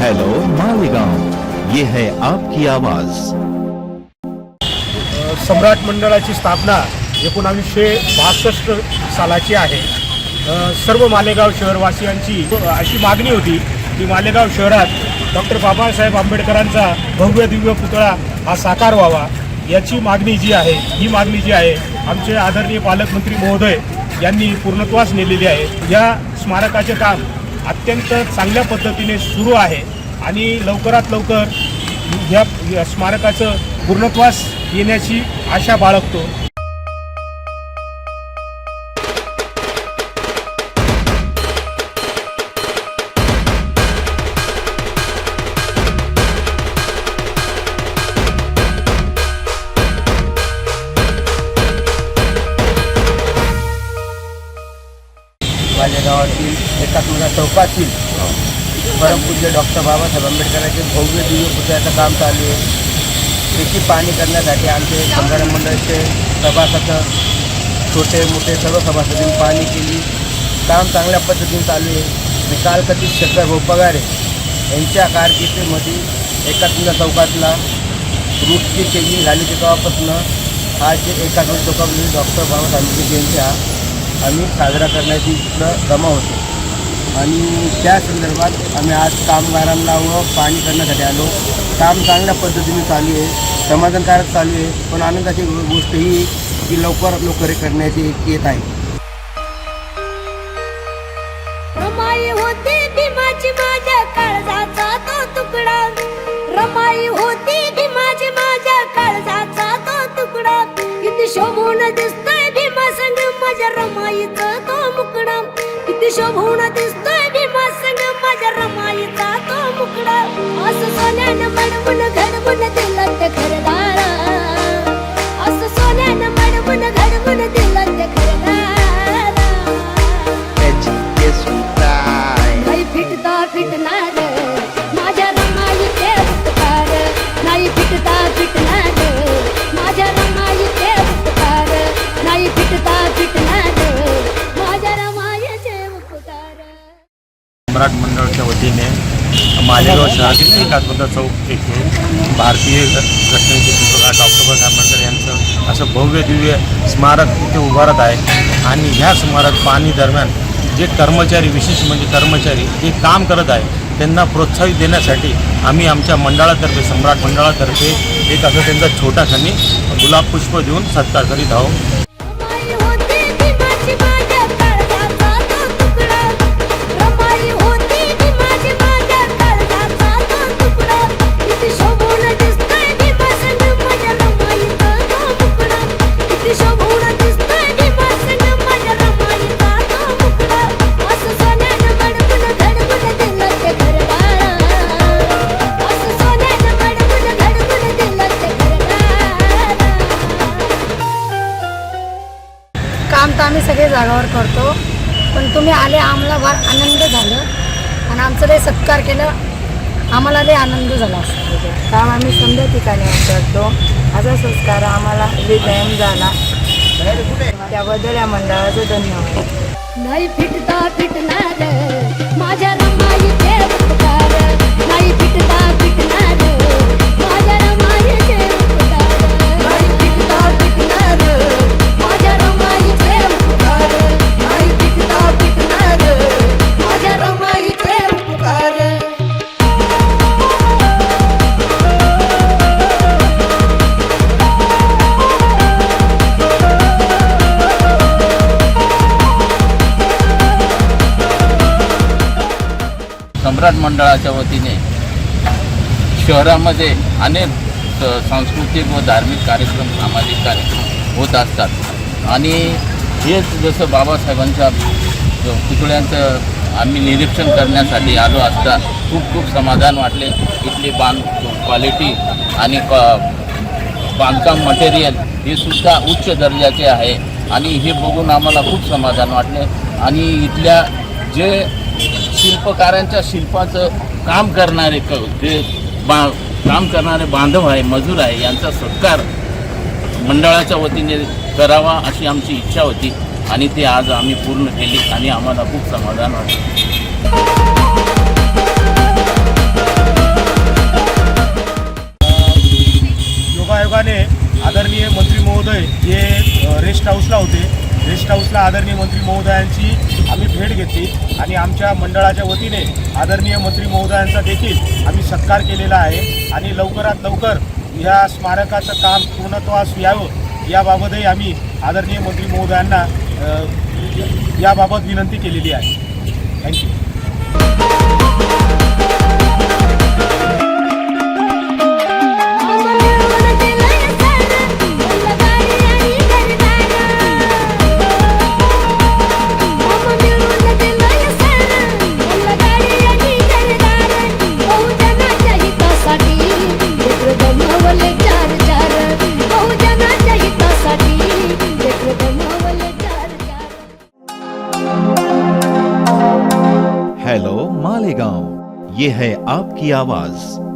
Hello Malegaon ये है आपकी आवाज. सम्राट मंडळाची स्थापना एकोणावीसशे बासष्ट सालाची आहे. सर्व मालेगाव शहरवासियांची अशी मागणी होती की मालेगाव शहरात डॉक्टर बाबासाहेब आंबेडकरांचा भव्य दिव्य पुतळा हा साकार व्हावा. याची मागणी जी आहे ही मागणी जी आहे आमचे आदरणीय पालकमंत्री महोदय यांनी पूर्णत्वास नेलेली आहे. या स्मारकाचे काम अत्यंत चांगल्या पद्धतीने सुरू आहे आणि लवकरात लवकर या स्मारकाचं पूर्णत्वास येण्याची आशा बाळगतो. गावातील एकात्मता चौकातील. परमपूज्य डॉक्टर बाबासाहेब आंबेडकरांचे भव्य दिव्य पुतळ्याचं काम चालू आहे. त्याची पाहणी करण्यासाठी आमचे संघार मंडळाचे सभासद छोटे मोठे सर्व सभासदांनी पाहणी केली. काम चांगल्या पद्धतीने चालू आहे. निकालकथित कालकथित शंकर भाऊ पगारे यांच्या कारकिर्दीमध्ये एकात्मता चौकातला. रूटची चेंजिंग झाली तेव्हापासून. आज एकात्म एकात्मता चौकामध्ये डॉक्टर बाबासाहेब आंबेडकर यांच्या आम्ही साजरा करण्याची इथं जमा होतो. आणि त्या संदर्भात आम्ही आज कामगारांना व पाणी करण्यासाठी आलो. काम चांगल्या पद्धतीने चालू आहे. समाधानकारक चालू आहे. पण आनंदाची गोष्ट ही की लवकर लवकर करण्याची येत आहे. रमाई माझ्या रमाईचा तो मुकडा. किती शोभून दिसतोय भीमा संग माझ्या रमाईचा तो मुकडा. असं सोन्यानं मडवून घडवून दिलं ते घरदारा सम्राट मंडळाच्या वतीने मालेगाव शहरातील एकात्मता चौक येथे भारतीय घटनेचे शिल्पकार डॉक्टर बाबासाहेब आंबेडकर यांचं असं भव्य दिव्य स्मारक इथे उभारत आहे. आणि ह्या स्मारक पाणी दरम्यान जे कर्मचारी विशेष म्हणजे कर्मचारी जे काम करत आहे त्यांना प्रोत्साहित देण्यासाठी आम्ही आमच्या मंडळातर्फे सम्राट मंडळातर्फे एक असं त्यांचा छोटाखानी गुलाब पुष्प देऊन सत्कार करीत आहोत. काम तर आम्ही सगळे जागावर करतो. पण तुम्ही आले आम्हाला फार आनंद झालं. आणि आमचं लय सत्कार केलं. आम्हाला लय आनंद झाला. काम आम्ही समजा ठिकाणी करतो. असा संस्कार आम्हाला विजयम झाला. त्याबद्दल या मंडळाचं धन्यवाद. नाही फिटता फिटणार. माझ्या सम्राट मंडळाच्या वतीने शहरामध्ये अनेक स- सांस्कृतिक व धार्मिक कार्यक्रम सामाजिक कार्यक्रम होत असतात. आणि हेच जसं बाबासाहेबांच्या पुतळ्यांचं आम्ही निरीक्षण करण्यासाठी आलो असता खूप खूप समाधान वाटले. इथली बांध क्वालिटी आणि बांधकाम मटेरियल हे सुद्धा उच्च दर्जाचे आहे. आणि हे बघून आम्हाला खूप समाधान वाटले. आणि इथल्या जे शिल्पकारांच्या शिल्पाचं काम करणारे क जे बा काम करणारे बांधव आहे मजूर आहे यांचा सत्कार मंडळाच्या वतीने करावा अशी आमची इच्छा होती आणि ते आज आम्ही पूर्ण केली आणि आम्हाला खूप समाधान वाटलं. योगायोगाने आदरणीय मंत्री महोदय हे रेस्ट हाऊसला होते. गेस्ट हाऊसला आदरणीय मंत्री महोदयांची आम्ही भेट घेतली आणि आमच्या मंडळाच्या वतीने आदरणीय मंत्री महोदयांचा देखील आम्ही सत्कार केलेला आहे. आणि लवकरात लवकर ह्या स्मारकाचं काम पूर्णत्वास यावं याबाबतही आम्ही आदरणीय मंत्री महोदयांना याबाबत विनंती केलेली आहे. थँक्यू ये है आपकी आवाज।